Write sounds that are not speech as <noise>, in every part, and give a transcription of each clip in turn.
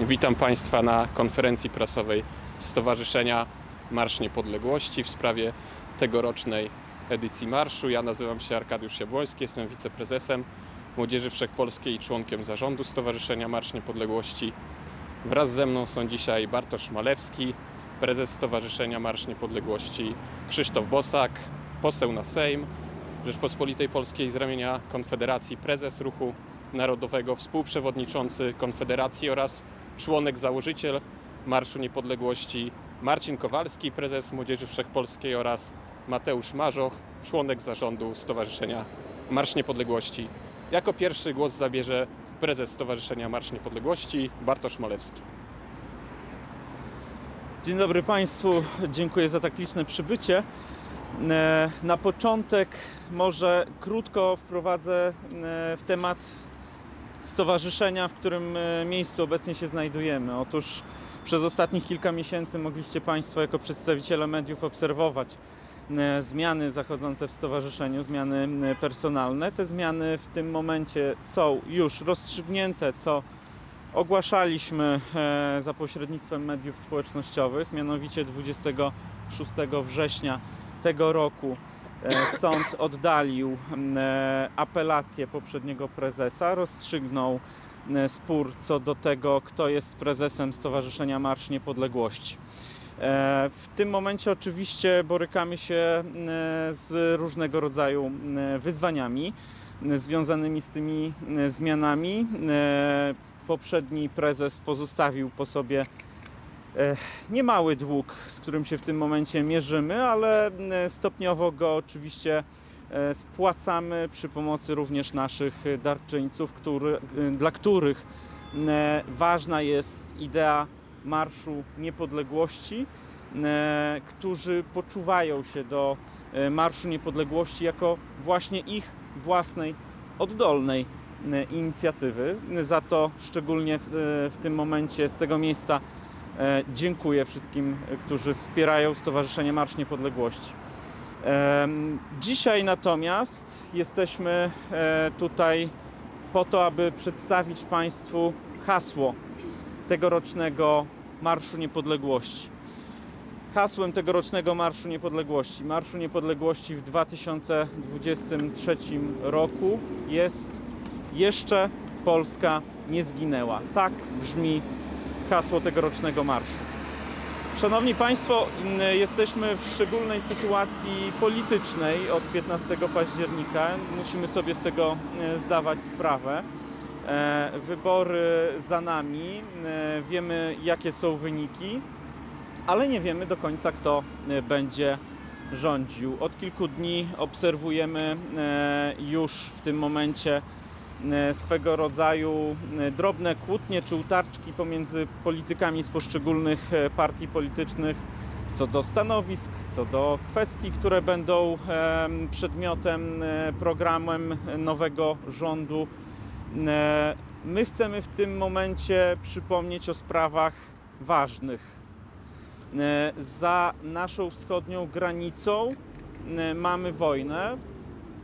Witam Państwa na konferencji prasowej Stowarzyszenia Marsz Niepodległości w sprawie tegorocznej edycji marszu. Ja nazywam się Arkadiusz Jabłoński, jestem wiceprezesem Młodzieży Wszechpolskiej i członkiem zarządu Stowarzyszenia Marsz Niepodległości. Wraz ze mną są dzisiaj Bartosz Malewski, prezes Stowarzyszenia Marsz Niepodległości, Krzysztof Bosak, poseł na Sejm Rzeczpospolitej Polskiej z ramienia Konfederacji, prezes Ruchu Narodowego, współprzewodniczący Konfederacji oraz członek założyciel Marszu Niepodległości Marcin Kowalski, prezes Młodzieży Wszechpolskiej oraz Mateusz Marzoch, członek zarządu Stowarzyszenia Marsz Niepodległości. Jako pierwszy głos zabierze prezes Stowarzyszenia Marsz Niepodległości Bartosz Malewski. Dzień dobry Państwu, dziękuję za tak liczne przybycie. E, Na początek może krótko wprowadzę e, w temat stowarzyszenia, w którym e, miejscu obecnie się znajdujemy. Otóż przez ostatnich kilka miesięcy mogliście Państwo jako przedstawiciele mediów obserwować e, zmiany zachodzące w stowarzyszeniu, zmiany e, personalne. Te zmiany w tym momencie są już rozstrzygnięte, co ogłaszaliśmy za pośrednictwem mediów społecznościowych, mianowicie 26 września tego roku sąd oddalił e, apelację poprzedniego prezesa, rozstrzygnął e, spór co do tego, kto jest prezesem Stowarzyszenia Marsz Niepodległości. E, W tym momencie oczywiście borykamy się e, z różnego rodzaju e, wyzwaniami e, związanymi z tymi e, zmianami. E, Poprzedni prezes pozostawił po sobie e, niemały dług, z którym się w tym momencie mierzymy, ale e, stopniowo go oczywiście e, spłacamy przy pomocy również naszych darczyńców, który, e, dla których ważna jest idea Marszu Niepodległości, którzy poczuwają się do Marszu Niepodległości jako właśnie ich własnej, oddolnej inicjatywy. Za to szczególnie w, w tym momencie z tego miejsca dziękuję wszystkim, e, którzy wspierają Stowarzyszenie Marsz Niepodległości. Em, Dzisiaj natomiast jesteśmy e, tutaj po to, aby przedstawić Państwu hasło tegorocznego Marszu Niepodległości. Hasłem tegorocznego Marszu Niepodległości, Marszu Niepodległości w 2023 roku jest Jeszcze Polska nie zginęła. Tak brzmi hasło tegorocznego marszu. Szanowni Państwo, m, jesteśmy w szczególnej sytuacji politycznej od 15 października. Musimy sobie z tego e, zdawać sprawę. E, Wybory za nami, e, wiemy jakie są wyniki, ale nie wiemy do końca kto będzie rządził. Od kilku dni obserwujemy już w tym momencie swego rodzaju e, drobne kłótnie czy utarczki pomiędzy politykami z poszczególnych e, partii politycznych co do stanowisk, co do kwestii, które będą em, przedmiotem, e, programem nowego rządu. E, My chcemy w tym momencie przypomnieć o sprawach ważnych. E, Za naszą wschodnią granicą e, mamy wojnę,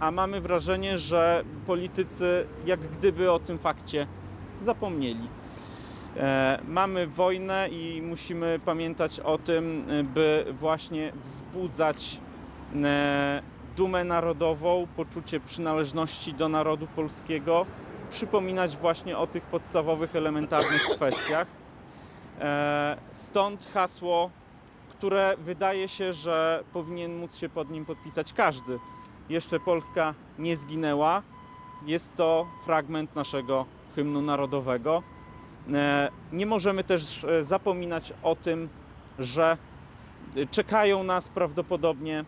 a mamy wrażenie, że politycy jak gdyby o tym fakcie zapomnieli. E, Mamy wojnę i musimy pamiętać o tym, by właśnie wzbudzać e, dumę narodową, poczucie przynależności do narodu polskiego, przypominać właśnie o tych podstawowych, elementarnych <coughs> kwestiach. E, Stąd hasło, które wydaje się, że powinien móc się pod nim podpisać każdy. Jeszcze Polska nie zginęła. Jest to fragment naszego hymnu narodowego. E, Nie możemy też e, zapominać o tym, że e, czekają nas prawdopodobnie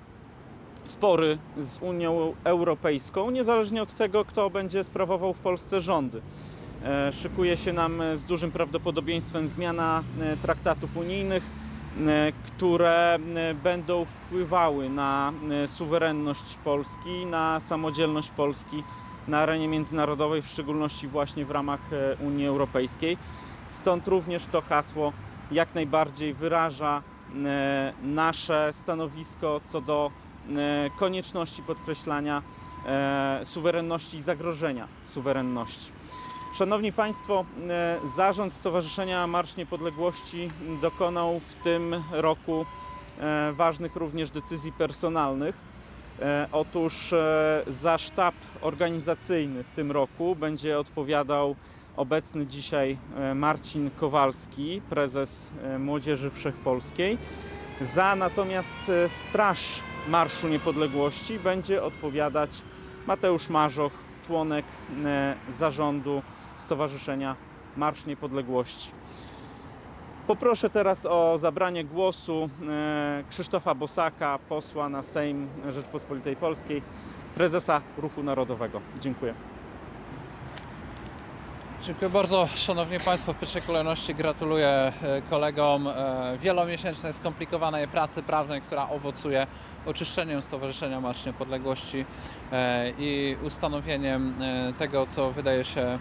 spory z Unią Europejską, niezależnie od tego, kto będzie sprawował w Polsce rządy. Szykuje się nam z dużym prawdopodobieństwem zmiana traktatów unijnych, które e, będą wpływały na e, suwerenność Polski, na samodzielność Polski na arenie międzynarodowej, w szczególności właśnie w ramach e, Unii Europejskiej. Stąd również to hasło jak najbardziej wyraża e, nasze stanowisko co do e, konieczności podkreślania e, suwerenności i zagrożenia suwerenności. Szanowni Państwo, e, zarząd Stowarzyszenia Marsz Niepodległości dokonał w tym roku e, ważnych również decyzji personalnych. E, Otóż za sztab organizacyjny w tym roku będzie odpowiadał obecny dzisiaj Marcin Kowalski, prezes Młodzieży Wszechpolskiej. Za natomiast Straż Marszu Niepodległości będzie odpowiadać Mateusz Marzoch, członek zarządu Stowarzyszenia Marsz Niepodległości. Poproszę teraz o zabranie głosu e, Krzysztofa Bosaka, posła na Sejm Rzeczpospolitej Polskiej, prezesa Ruchu Narodowego. Dziękuję. Dziękuję bardzo. Szanowni Państwo, w pierwszej kolejności gratuluję e, kolegom e, wielomiesięcznej, skomplikowanej pracy prawnej, która owocuje oczyszczeniem Stowarzyszenia Marsz Niepodległości e, i ustanowieniem tego, co wydaje się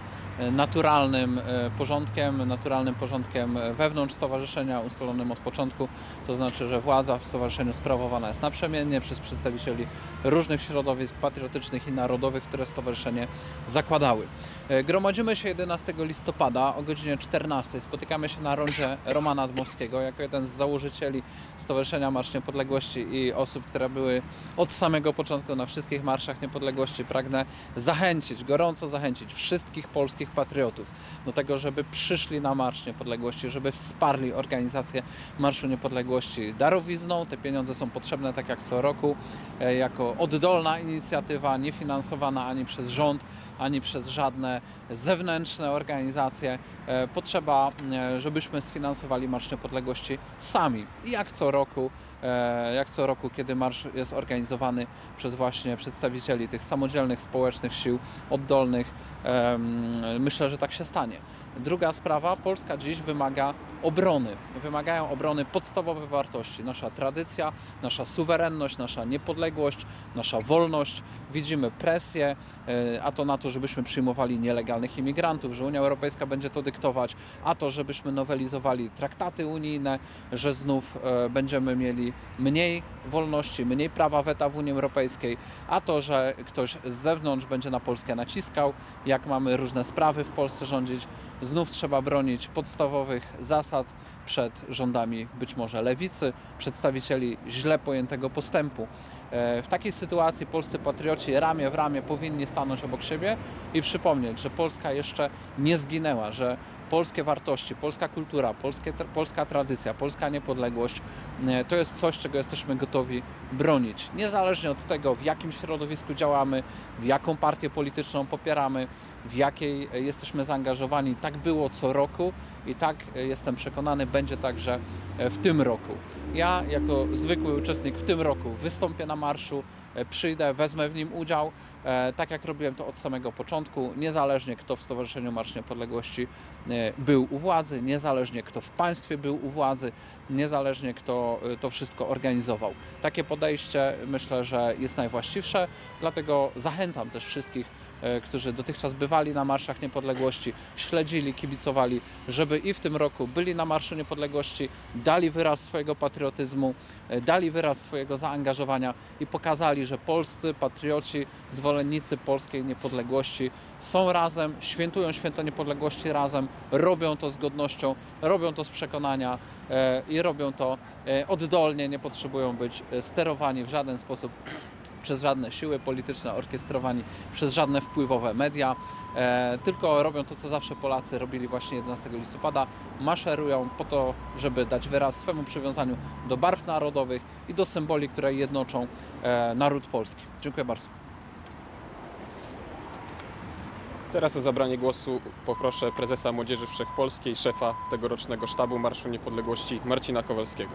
naturalnym porządkiem, naturalnym porządkiem wewnątrz stowarzyszenia, ustalonym od początku. To znaczy, że władza w stowarzyszeniu sprawowana jest naprzemiennie przez przedstawicieli różnych środowisk patriotycznych i narodowych, które stowarzyszenie zakładały. Gromadzimy się 11 listopada o godzinie 14. Spotykamy się na rondzie Romana Dmowskiego jako jeden z założycieli Stowarzyszenia Marsz Niepodległości i osób, które były od samego początku na wszystkich marszach niepodległości. Pragnę zachęcić, gorąco zachęcić wszystkich polskich patriotów do tego, żeby przyszli na Marsz Niepodległości, żeby wsparli organizację Marszu Niepodległości darowizną. Te pieniądze są potrzebne tak jak co roku, e, jako oddolna inicjatywa, niefinansowana ani przez rząd, ani przez żadne zewnętrzne organizacje. E, Potrzeba, e, żebyśmy sfinansowali Marsz Niepodległości sami. I jak co roku, e, jak co roku, kiedy marsz jest organizowany przez właśnie przedstawicieli tych samodzielnych społecznych sił oddolnych, myślę, że tak się stanie. Druga sprawa, Polska dziś wymaga obrony. Wymagają obrony podstawowe wartości. Nasza tradycja, nasza suwerenność, nasza niepodległość, nasza wolność. Widzimy presję, e, a to na to, żebyśmy przyjmowali nielegalnych imigrantów, że Unia Europejska będzie to dyktować, a to, żebyśmy nowelizowali traktaty unijne, że znów e, będziemy mieli mniej wolności, mniej prawa weta w Unii Europejskiej, a to, że ktoś z zewnątrz będzie na Polskę naciskał, jak mamy różne sprawy w Polsce rządzić. Znów trzeba bronić podstawowych zasad przed rządami być może lewicy, przedstawicieli źle pojętego postępu. E, W takiej sytuacji polscy patrioci ramię w ramię powinni stanąć obok siebie i przypomnieć, że Polska jeszcze nie zginęła, że polskie wartości, polska kultura, polskie, polska tradycja, polska niepodległość e, to jest coś, czego jesteśmy gotowi bronić. Niezależnie od tego, w jakim środowisku działamy, w jaką partię polityczną popieramy, w jakiej jesteśmy zaangażowani. Tak było co roku i tak jestem przekonany, będzie także w tym roku. Ja, jako zwykły uczestnik w tym roku, wystąpię na marszu, przyjdę, wezmę w nim udział, e, tak jak robiłem to od samego początku, niezależnie kto w Stowarzyszeniu Marsz Niepodległości e, był u władzy, niezależnie kto w państwie był u władzy, niezależnie kto e, to wszystko organizował. Takie podejście myślę, że jest najwłaściwsze, dlatego zachęcam też wszystkich, którzy dotychczas bywali na Marszach Niepodległości, śledzili, kibicowali, żeby i w tym roku byli na Marszu Niepodległości, dali wyraz swojego patriotyzmu, e, dali wyraz swojego zaangażowania i pokazali, że polscy patrioci, zwolennicy polskiej niepodległości są razem, świętują święto niepodległości razem, robią to z godnością, robią to z przekonania e, i robią to e, oddolnie, nie potrzebują być e, sterowani w żaden sposób przez żadne siły polityczne, orkiestrowani przez żadne wpływowe media, e, tylko robią to, co zawsze Polacy robili właśnie 11 listopada, maszerują po to, żeby dać wyraz swemu przywiązaniu do barw narodowych i do symboli, które jednoczą e, naród polski. Dziękuję bardzo. Teraz o zabranie głosu poproszę prezesa Młodzieży Wszechpolskiej, szefa tegorocznego sztabu Marszu Niepodległości Marcina Kowalskiego.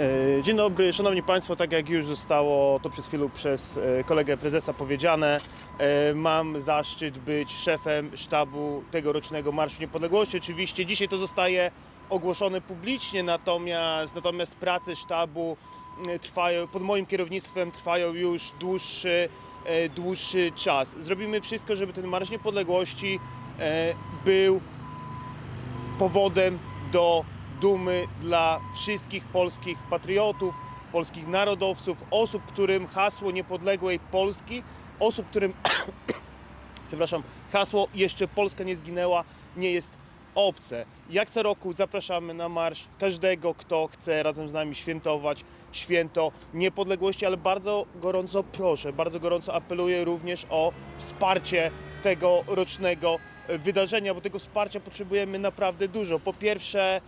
E, Dzień dobry, szanowni państwo, tak jak już zostało to przed chwilą przez e, kolegę prezesa powiedziane, e, mam zaszczyt być szefem sztabu tegorocznego Marszu Niepodległości. Oczywiście dzisiaj to zostaje ogłoszone publicznie, natomiast, natomiast prace sztabu trwają, pod moim kierownictwem trwają już dłuższy, dłuższy czas. Zrobimy wszystko, żeby ten Marsz Niepodległości był powodem do dumy dla wszystkich polskich patriotów, polskich narodowców, osób, którym hasło niepodległej Polski osób, którym <coughs> przepraszam, hasło jeszcze Polska nie zginęła nie jest obce. Jak co roku zapraszamy na marsz każdego, kto chce razem z nami świętować święto niepodległości, ale bardzo gorąco proszę, bardzo gorąco apeluję również o wsparcie tegorocznego wydarzenia, bo tego wsparcia potrzebujemy naprawdę dużo. Po pierwsze,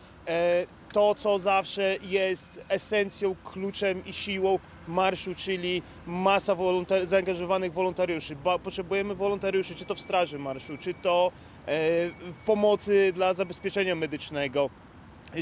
to co zawsze jest esencją, kluczem i siłą marszu, czyli masa zaangażowanych wolontariuszy. Ba- potrzebujemy wolontariuszy, czy to w straży marszu, czy to e, w pomocy dla zabezpieczenia medycznego,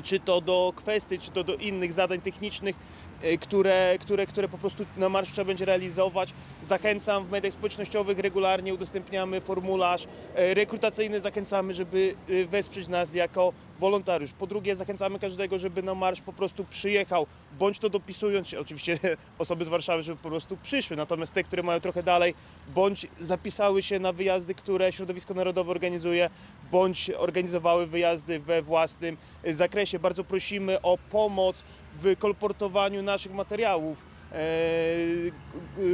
czy to do kwestii, czy to do innych zadań technicznych, e, które, które, które po prostu na marszu trzeba będzie realizować. Zachęcam w mediach społecznościowych regularnie udostępniamy formularz e, rekrutacyjny, zachęcamy, żeby e, wesprzeć nas jako wolontariusz. Po drugie, zachęcamy każdego, żeby na marsz po prostu przyjechał, bądź to dopisując się, oczywiście <laughs> osoby z Warszawy, żeby po prostu przyszły, natomiast te, które mają trochę dalej, bądź zapisały się na wyjazdy, które Środowisko Narodowe organizuje, bądź organizowały wyjazdy we własnym zakresie. Bardzo prosimy o pomoc w kolportowaniu naszych materiałów. E,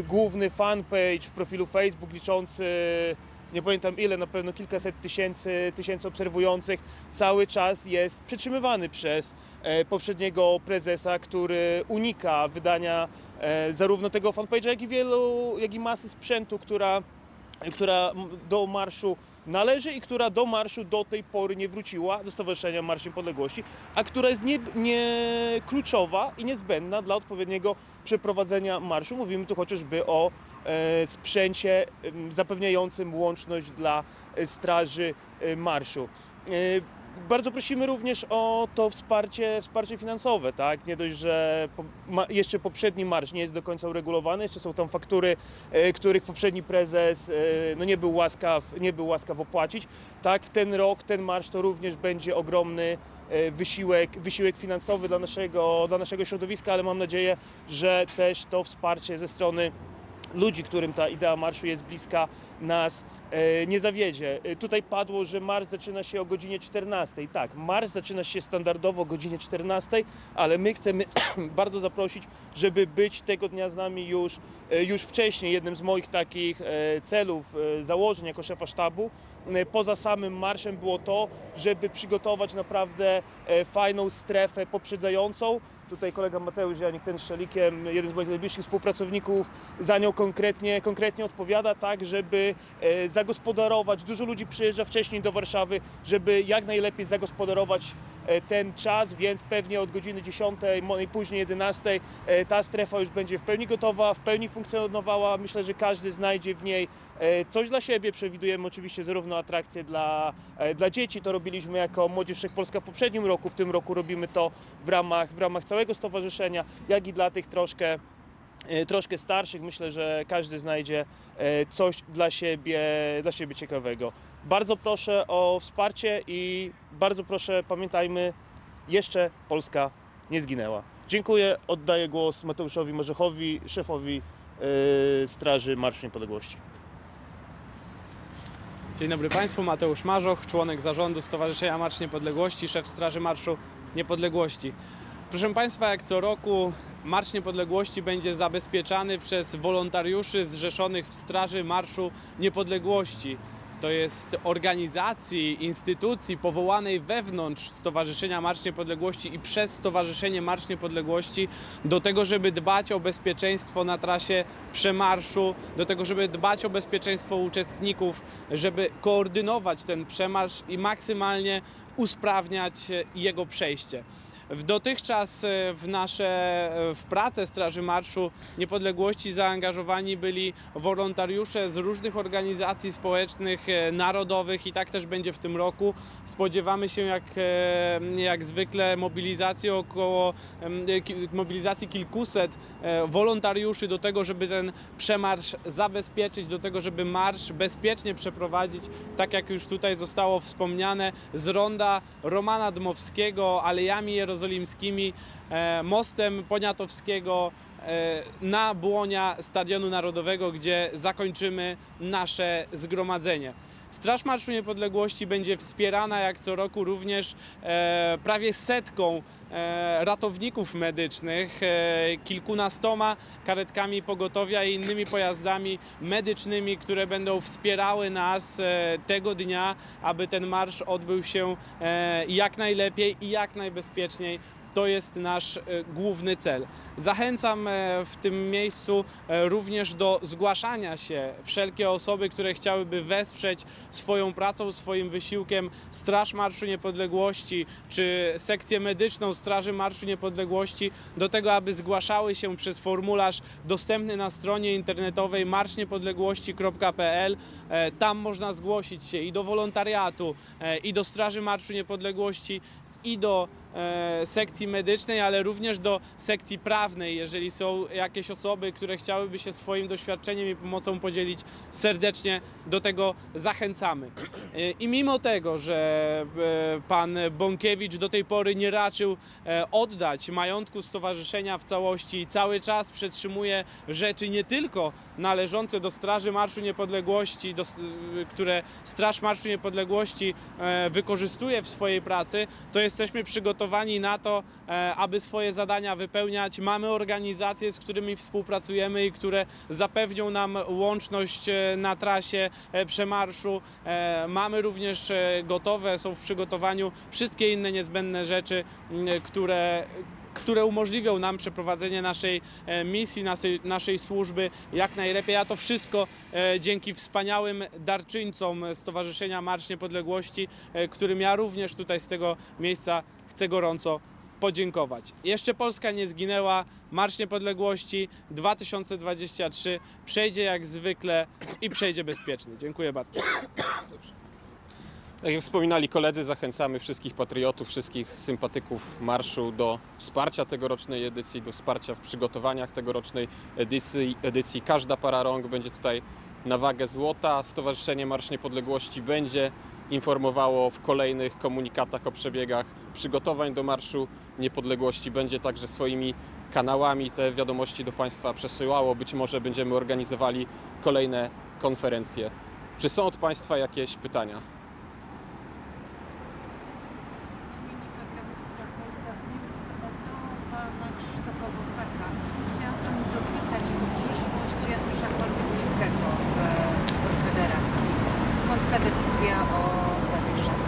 główny fanpage w profilu Facebook liczący nie pamiętam ile, na pewno kilkaset tysięcy, tysięcy obserwujących, cały czas jest przetrzymywany przez e, poprzedniego prezesa, który unika wydania e, zarówno tego fanpage'a, jak i wielu, jak i masy sprzętu, która, która do marszu należy i która do marszu do tej pory nie wróciła, do Stowarzyszenia Marsz Niepodległości, a która jest nie, nie kluczowa i niezbędna dla odpowiedniego przeprowadzenia marszu. Mówimy tu chociażby o e, sprzęcie zapewniającym łączność dla e, straży e, marszu. Bardzo prosimy również o to wsparcie, wsparcie finansowe, tak? Nie dość, że po, ma, jeszcze poprzedni marsz nie jest do końca uregulowany, jeszcze są tam faktury, e, których poprzedni prezes e, no nie, był łaskaw, nie był łaskaw opłacić. Tak, w ten rok ten marsz to również będzie ogromny e, wysiłek, wysiłek finansowy dla naszego, dla naszego środowiska, ale mam nadzieję, że też to wsparcie ze strony ludzi, którym ta idea marszu jest bliska nas, e, nie zawiedzie. E, Tutaj padło, że marsz zaczyna się o godzinie 14. Tak, marsz zaczyna się standardowo o godzinie 14, ale my chcemy <clears throat> bardzo zaprosić, żeby być tego dnia z nami już, e, już wcześniej. Jednym z moich takich celów, założeń jako szefa sztabu, poza samym marszem było to, żeby przygotować naprawdę fajną strefę poprzedzającą, Tutaj kolega Mateusz Janik, ten Szelikiem, jeden z moich najbliższych współpracowników, za nią konkretnie, konkretnie odpowiada, tak, żeby e, zagospodarować. Dużo ludzi przyjeżdża wcześniej do Warszawy, żeby jak najlepiej zagospodarować ten czas, więc pewnie od godziny 10, mo- najpóźniej 11 e, ta strefa już będzie w pełni gotowa, w pełni funkcjonowała. Myślę, że każdy znajdzie w niej e, coś dla siebie. Przewidujemy oczywiście zarówno atrakcje dla, e, dla dzieci, to robiliśmy jako Młodzież Wszechpolska w poprzednim roku, w tym roku robimy to w ramach, w ramach całego stowarzyszenia, jak i dla tych troszkę e, troszkę starszych. Myślę, że każdy znajdzie e, coś dla siebie, dla siebie ciekawego. Bardzo proszę o wsparcie i bardzo proszę pamiętajmy, jeszcze Polska nie zginęła. Dziękuję, oddaję głos Mateuszowi Morzechowi, szefowi e, Straży Marszu Niepodległości. Dzień dobry Państwu, Mateusz Marzoch, członek zarządu Stowarzyszenia Marsz Niepodległości, szef Straży Marszu Niepodległości. Proszę Państwa, jak co roku Marsz Niepodległości będzie zabezpieczany przez wolontariuszy zrzeszonych w Straży Marszu Niepodległości. To jest organizacji, instytucji powołanej wewnątrz Stowarzyszenia Marsz Niepodległości i przez Stowarzyszenie Marsz Niepodległości do tego, żeby dbać o bezpieczeństwo na trasie przemarszu, do tego, żeby dbać o bezpieczeństwo uczestników, żeby koordynować ten przemarsz i maksymalnie usprawniać jego przejście. Dotychczas e, w nasze e, w pracę Straży Marszu Niepodległości zaangażowani byli wolontariusze z różnych organizacji społecznych, e, narodowych i tak też będzie w tym roku. Spodziewamy się jak, jak zwykle mobilizacji około mobilizacji kilkuset wolontariuszy do tego, żeby ten przemarsz zabezpieczyć, do tego, żeby marsz bezpiecznie przeprowadzić, tak jak już tutaj zostało wspomniane, z ronda Romana Dmowskiego, Alejami Jerozolimskimi, e, mostem Poniatowskiego e, na błonia Stadionu Narodowego, gdzie zakończymy nasze zgromadzenie. Straż Marszu Niepodległości będzie wspierana jak co roku również e, prawie setką e, ratowników medycznych, e, kilkunastoma karetkami pogotowia i innymi pojazdami medycznymi, które będą wspierały nas e, tego dnia, aby ten marsz odbył się e, jak najlepiej i jak najbezpieczniej. To jest nasz e, główny cel. Zachęcam e, w tym miejscu e, również do zgłaszania się wszelkie osoby, które chciałyby wesprzeć swoją pracą, swoim wysiłkiem Straż Marszu Niepodległości czy sekcję medyczną Straży Marszu Niepodległości do tego, aby zgłaszały się przez formularz dostępny na stronie internetowej marszniepodległości.pl. Tam można zgłosić się i do wolontariatu, i do Straży Marszu Niepodległości, i do sekcji medycznej, ale również do sekcji prawnej. Jeżeli są jakieś osoby, które chciałyby się swoim doświadczeniem i pomocą podzielić, serdecznie do tego zachęcamy. E, I mimo tego, że e, pan Bąkiewicz do tej pory nie raczył e, oddać majątku stowarzyszenia w całości i cały czas przetrzymuje rzeczy nie tylko należące do Straży Marszu Niepodległości, do, które Straż Marszu Niepodległości e, wykorzystuje w swojej pracy, to jesteśmy przygotowani na to, e, aby swoje zadania wypełniać. Mamy organizacje, z którymi współpracujemy i które zapewnią nam łączność e, na trasie e, przemarszu. Mamy również gotowe, są w przygotowaniu wszystkie inne niezbędne rzeczy, które które umożliwią nam przeprowadzenie naszej misji, naszej, naszej służby jak najlepiej. A to wszystko dzięki wspaniałym darczyńcom Stowarzyszenia Marsz Niepodległości, którym ja również tutaj z tego miejsca chcę gorąco podziękować. Jeszcze Polska nie zginęła. Marsz Niepodległości 2023 przejdzie jak zwykle i przejdzie bezpiecznie. Dziękuję bardzo. Tak jak wspominali koledzy, zachęcamy wszystkich patriotów, wszystkich sympatyków marszu do wsparcia tegorocznej edycji, do wsparcia w przygotowaniach tegorocznej edycji. edycji. Każda para rąk będzie tutaj na wagę złota. Stowarzyszenie Marsz Niepodległości będzie informowało w kolejnych komunikatach o przebiegach przygotowań do Marszu Niepodległości. Będzie także swoimi kanałami te wiadomości do Państwa przesyłało. Być może będziemy organizowali kolejne konferencje. Czy są od Państwa jakieś pytania? Decyzja o zawieszeniu?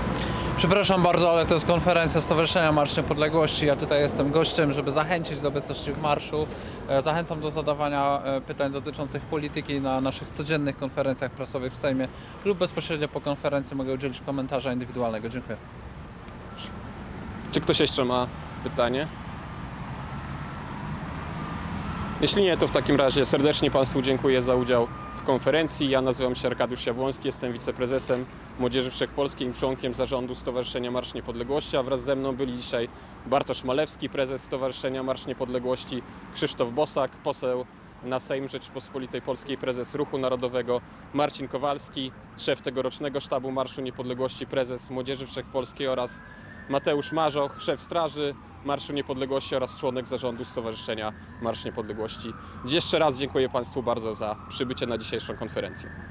Przepraszam bardzo, ale to jest konferencja Stowarzyszenia Marsz Niepodległości. Ja tutaj jestem gościem, żeby zachęcić do obecności w marszu. E, Zachęcam do zadawania e, pytań dotyczących polityki na naszych codziennych konferencjach prasowych w Sejmie lub bezpośrednio po konferencji mogę udzielić komentarza indywidualnego. Dziękuję. Czy ktoś jeszcze ma pytanie? Jeśli nie, to w takim razie serdecznie Państwu dziękuję za udział w konferencji. Ja nazywam się Arkadiusz Jabłoński, jestem wiceprezesem Młodzieży Wszechpolskiej i członkiem zarządu Stowarzyszenia Marsz Niepodległości, a wraz ze mną byli dzisiaj Bartosz Malewski, prezes Stowarzyszenia Marsz Niepodległości, Krzysztof Bosak, poseł na Sejm Rzeczypospolitej Polskiej, prezes Ruchu Narodowego, Marcin Kowalski, szef tegorocznego sztabu Marszu Niepodległości, prezes Młodzieży Wszechpolskiej oraz Mateusz Marzoch, szef Straży Marszu Niepodległości oraz członek zarządu Stowarzyszenia Marsz Niepodległości. Jeszcze raz dziękuję Państwu bardzo za przybycie na dzisiejszą konferencję.